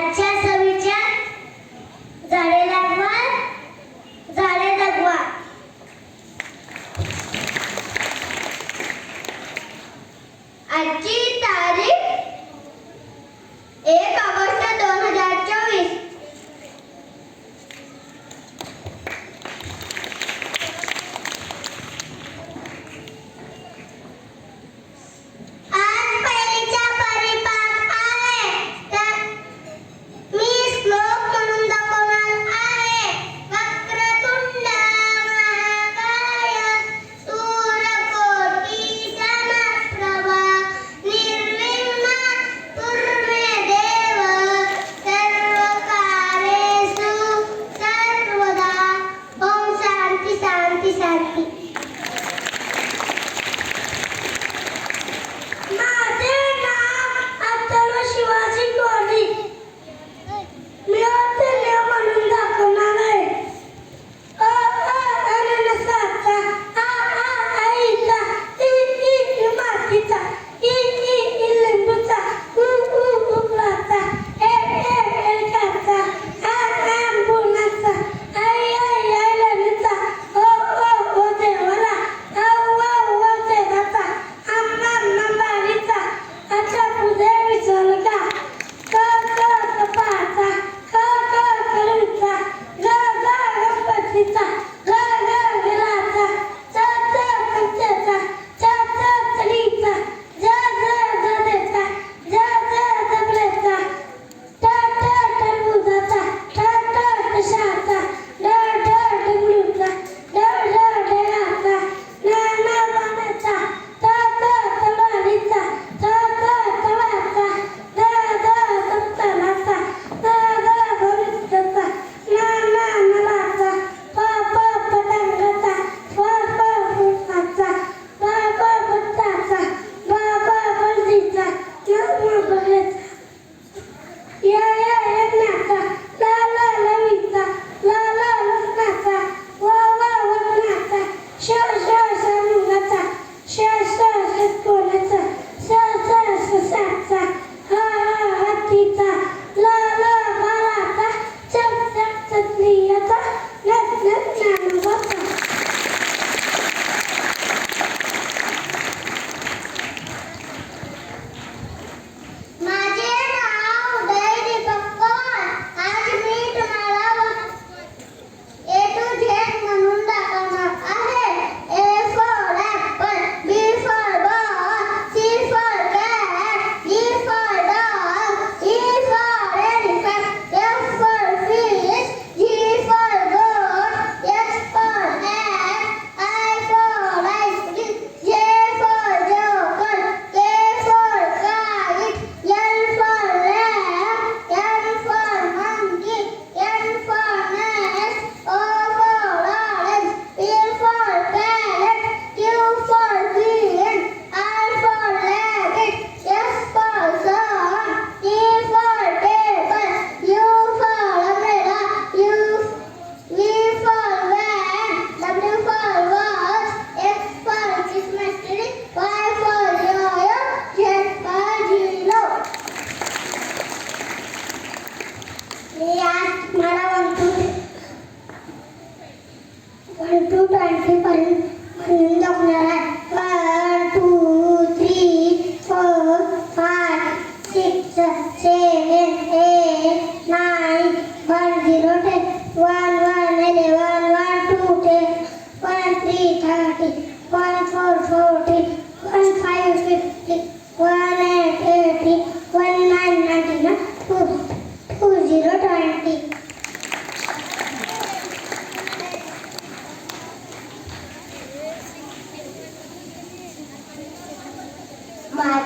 muchachas.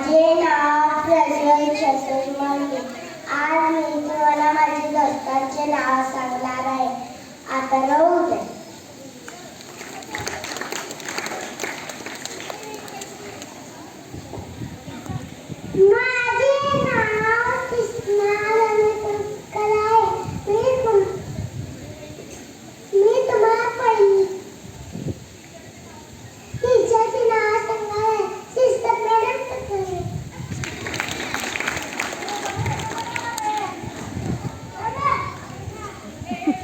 माझे नाव प्रज्वल शतोष मांडे आज मी तुम्हाला माझे दोस्तांचे नाव सांगणार आहे. आता नऊ